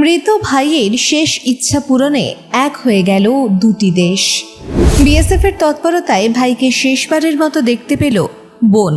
মৃত ভাইয়ের শেষ ইচ্ছা পূরণে এক হয়ে গেল দুটি দেশ। বিএসএফের তৎপরতায় ভাইকে শেষবারের মতো দেখতে পেল বোন।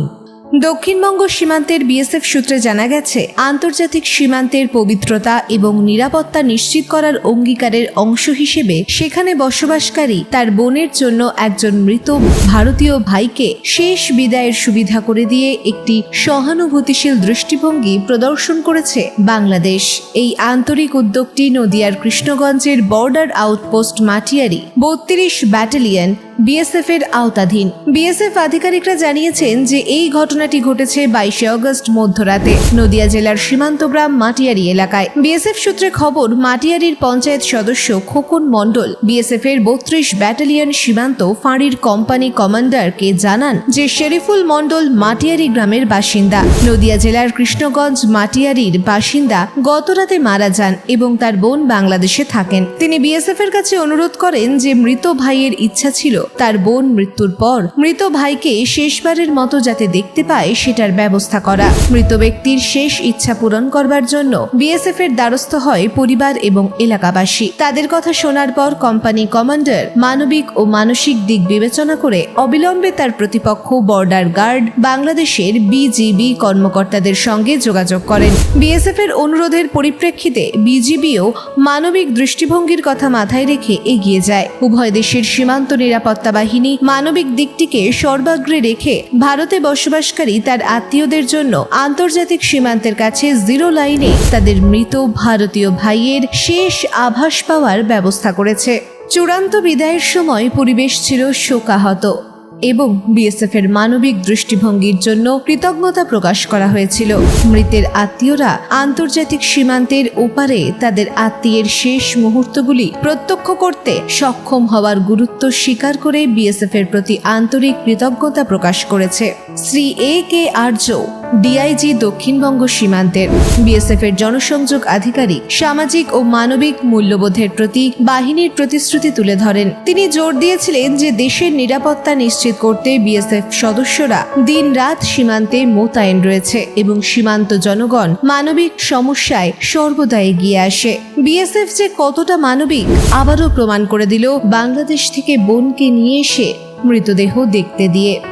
দক্ষিণবঙ্গ সীমান্তের বিএসএফ সূত্রে জানা গেছে, আন্তর্জাতিক সীমান্তের পবিত্রতা এবং নিরাপত্তা নিশ্চিত করার অঙ্গীকারের অংশ হিসেবে সেখানে বসবাসকারী তার বোনের জন্য একজন মৃত ভারতীয় ভাইকে শেষ বিদায়ের সুবিধা করে দিয়ে একটি সহানুভূতিশীল দৃষ্টিভঙ্গি প্রদর্শন করেছে বাংলাদেশ। এই আন্তরিক উদ্যোগটি নদিয়ার কৃষ্ণগঞ্জের বর্ডার আউটপোস্ট মাটিয়ারি বত্রিশ ব্যাটালিয়ন বিএসএফ এর আওতাধীন। বিএসএফ আধিকারিকরা জানিয়েছেন যে এই ঘটনাটি ঘটেছে বাইশে অগস্ট মধ্যরাতে নদিয়া জেলার সীমান্ত গ্রাম মাটিয়ারি এলাকায়। বিএসএফ সূত্রে খবর, মাটিয়ারির পঞ্চায়েত সদস্য খোকন মণ্ডল বিএসএফ এর বত্রিশ ব্যাটালিয়ন সীমান্ত ফাঁড়ির কোম্পানি কমান্ডারকে জানান যে শেরিফুল মণ্ডল মাটিয়ারি গ্রামের বাসিন্দা। নদিয়া জেলার কৃষ্ণগঞ্জ মাটিয়ারির বাসিন্দা গতরাতে মারা যান এবং তার বোন বাংলাদেশে থাকেন। তিনি বিএসএফ এর কাছে অনুরোধ করেন যে মৃত ভাইয়ের ইচ্ছা ছিল তার বোন মৃত্যুর পর মৃত ভাইকে শেষবারের মতো যাতে দেখতে পায় সেটার ব্যবস্থা করা। মৃত ব্যক্তির শেষ ইচ্ছা পূরণ করবার জন্য বিএসএফ এর দ্বারস্থ হয় পরিবার এবং এলাকাবাসী। তাদের কথা শোনার পর কোম্পানি কমান্ডার মানবিক ও মানসিক দিক বিবেচনা করে অবিলম্বে তার প্রতিপক্ষ বর্ডার গার্ড বাংলাদেশের বিজিবি কর্মকর্তাদের সঙ্গে যোগাযোগ করেন। বিএসএফ এর অনুরোধের পরিপ্রেক্ষিতে বিজিবিও মানবিক দৃষ্টিভঙ্গির কথা মাথায় রেখে এগিয়ে যায়। উভয় দেশের সীমান্ত নিরাপত্তা বাহিনী মানবিক দিকটিকে সর্বাগ্রে রেখে ভারতে বসবাসকারী তার আত্মীয়দের জন্য আন্তর্জাতিক সীমান্তের কাছে জিরো লাইনে তাদের মৃত ভারতীয় ভাইয়ের শেষ আভাস পাওয়ার ব্যবস্থা করেছে। চূড়ান্ত বিদায়ের সময় পরিবেশ ছিল শোকাহত। এবং বিএসএফ এর মানবিক দৃষ্টিভঙ্গির জন্য কৃতজ্ঞতা প্রকাশ করা হয়েছিল। মৃতের আত্মীয়রা আন্তর্জাতিক সীমান্তের ওপারে তাদের আত্মীয়ের শেষ মুহূর্তগুলি প্রত্যক্ষ করতে সক্ষম হওয়ার গুরুত্ব স্বীকার করে বিএসএফ এর প্রতি আন্তরিক কৃতজ্ঞতা প্রকাশ করেছে। Shri A K Arya DIG Dakshinbanga সীমান্তের। বিএসএফ এর জনসংযোগ আধিকারিক সামাজিক ও মানবিক মূল্যবোধের প্রতি বাহিনীর প্রতিশ্রুতি তুলে ধরেন। তিনি জোর দিয়েছিলেন যে দেশের নিরাপত্তা নিশ্চিত করতে বিএসএফ সদস্যরা দিন রাত সীমান্তে মোতায়েন রয়েছে এবং সীমান্ত জনগণ মানবিক সমস্যায় সর্বদা এগিয়ে আসে। বিএসএফ যে কতটা মানবিক, আবারও প্রমাণ করে দিল বাংলাদেশ থেকে বোনকে নিয়ে এসে মৃতদেহ দেখতে দিয়ে।